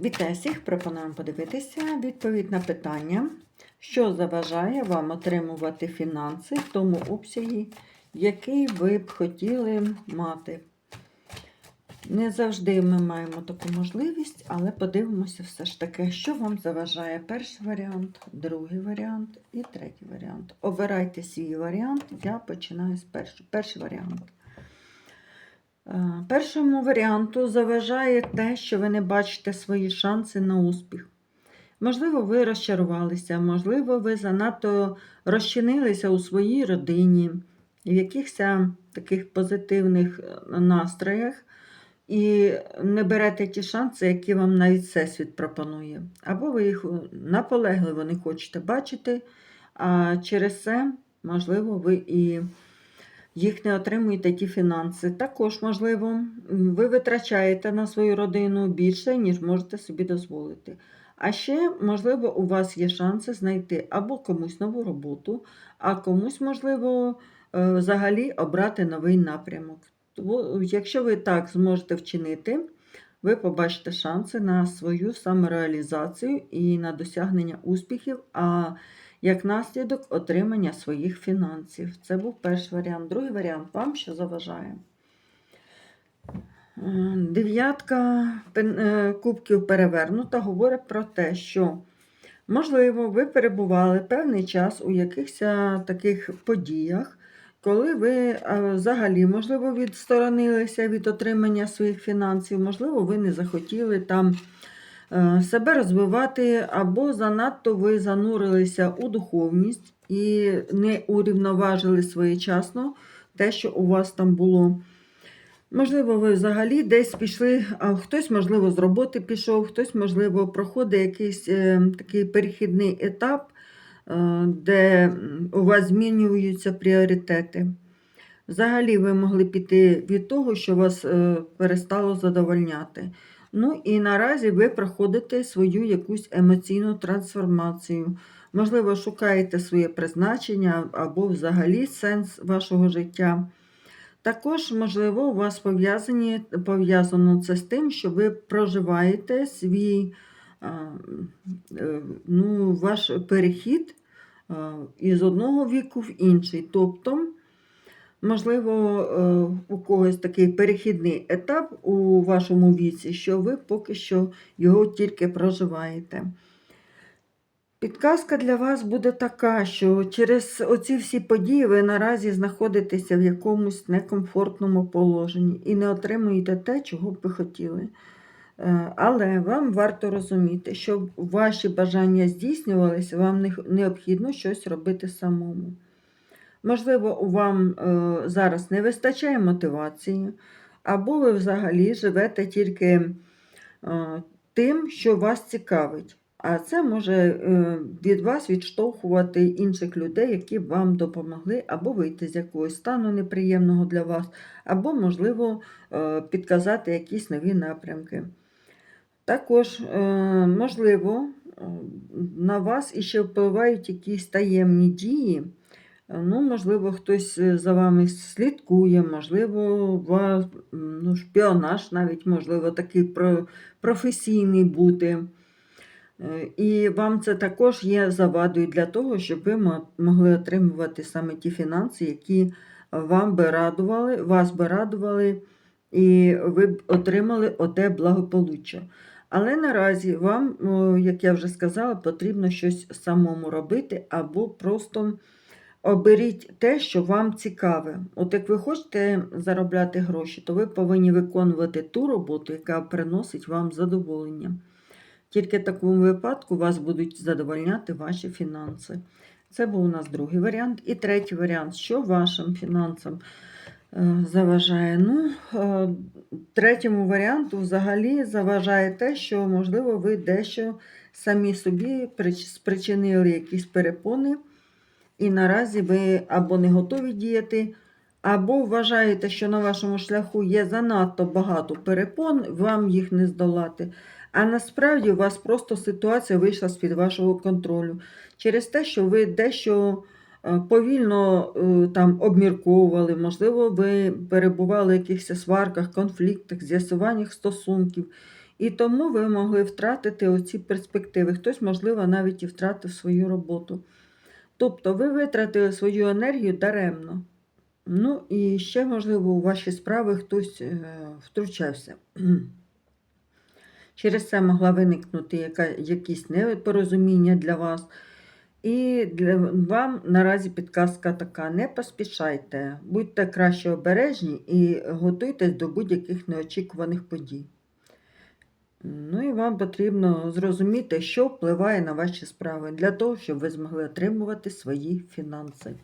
Вітаю всіх! Пропонуємо подивитися відповідь на питання, що заважає вам отримувати фінанси в тому обсягі, який ви б хотіли мати. Не завжди ми маємо таку можливість, але подивимося все ж таки, що вам заважає перший варіант, другий варіант і третій варіант. Обирайте свій варіант, я починаю з першого. Перший варіант. Е, Першому варіанту заважає те, що ви не бачите свої шанси на успіх. Можливо, ви розчарувалися, можливо, ви занадто розчинилися у своїй родині, в якихось таких позитивних е, настроях, і не берете ті шанси, які вам навіть Всесвіт пропонує. Або ви їх наполегливо не хочете бачити, а через це, можливо, ви і їх не отримуєте ті фінанси. Також, можливо, ви витрачаєте на свою родину більше, ніж можете собі дозволити. А ще, можливо, у вас є шанси знайти або комусь нову роботу, а комусь, можливо, е, взагалі обрати новий напрямок. Тому, Якщо ви так зможете вчинити, ви побачите шанси на свою самореалізацію і на досягнення успіхів. а як наслідок отримання своїх фінансів. Це був перший варіант. Другий варіант вам що заважає. Е, Дев'ятка е, кубків перевернута говорить про те, що, можливо, ви перебували певний час у якихось таких подіях, коли ви взагалі, можливо, відсторонилися від отримання своїх фінансів, можливо, ви не захотіли там е, себе розвивати, або занадто ви занурилися у духовність і не урівноважили своєчасно те, що у вас там було. Можливо, ви взагалі десь пішли, а хтось, можливо, з роботи пішов, хтось, можливо, проходить якийсь е, такий перехідний етап, е, де у вас змінюються пріоритети. Взагалі, ви могли піти від того, що вас е, перестало задовольняти. Ну і наразі ви проходите свою якусь емоційну трансформацію. Можливо, шукаєте своє призначення або взагалі сенс вашого життя. Також, можливо, у вас пов'язані, пов'язано це з тим, що ви проживаєте свій е, ну, ваш перехід із одного віку в інший. Тобто, можливо, е, у когось такий перехідний етап у вашому віці, що ви поки що його тільки проживаєте. Підказка для вас буде така, що через оці всі події ви наразі знаходитеся в якомусь некомфортному положенні і не отримуєте те, чого б ви хотіли. Е, Але вам варто розуміти, щоб ваші бажання здійснювалися, вам необхідно щось робити самому. Можливо, вам е, зараз не вистачає мотивації, або ви взагалі живете тільки е, тим, що вас цікавить. А це може е, від вас відштовхувати інших людей, які б вам допомогли, або вийти з якогось стану неприємного для вас, або, можливо, підказати якісь нові напрямки. Також, можливо, на вас іще впливають якісь таємні дії. Е, Ну, можливо, хтось е, за вами слідкує, можливо, вас ну, шпіонаж навіть, можливо, такий професійний бути. Е, І вам це також є завадою для того, щоб ви могли отримувати саме ті фінанси, які вам би радували, вас би радували, і ви б отримали оте благополуччя. Але наразі вам, як я вже сказала, потрібно щось самому робити або просто оберіть те, що вам цікаве. От як ви хочете заробляти гроші, то ви повинні виконувати ту роботу, яка приносить вам задоволення. Тільки в такому випадку вас будуть задовольняти ваші фінанси. Це був у нас другий варіант. І третій варіант, що вашим фінансам е, заважає. Ну, е, третьому варіанту взагалі заважає те, що, можливо, ви дещо самі собі спричинили якісь перепони, і наразі ви або не готові діяти, або вважаєте, що на вашому шляху є занадто багато перепон, вам їх не здолати. А насправді у вас просто ситуація вийшла з-під вашого контролю через те, що ви дещо е, повільно е, там обмірковували, можливо, ви перебували в якихось сварках, конфліктах, з'ясуваннях стосунків. І тому ви могли втратити оці перспективи. Хтось, можливо, навіть і втратив свою роботу. Тобто ви витратили свою енергію даремно. Ну і ще, можливо, у ваші справи хтось е, втручався. Через це могла виникнути яка, якісь непорозуміння для вас. І для вам наразі підказка така: не поспішайте, будьте краще обережні і готуйтесь до будь-яких неочікуваних подій. Ну і вам потрібно зрозуміти, що впливає на ваші справи для того, щоб ви змогли отримувати свої фінанси.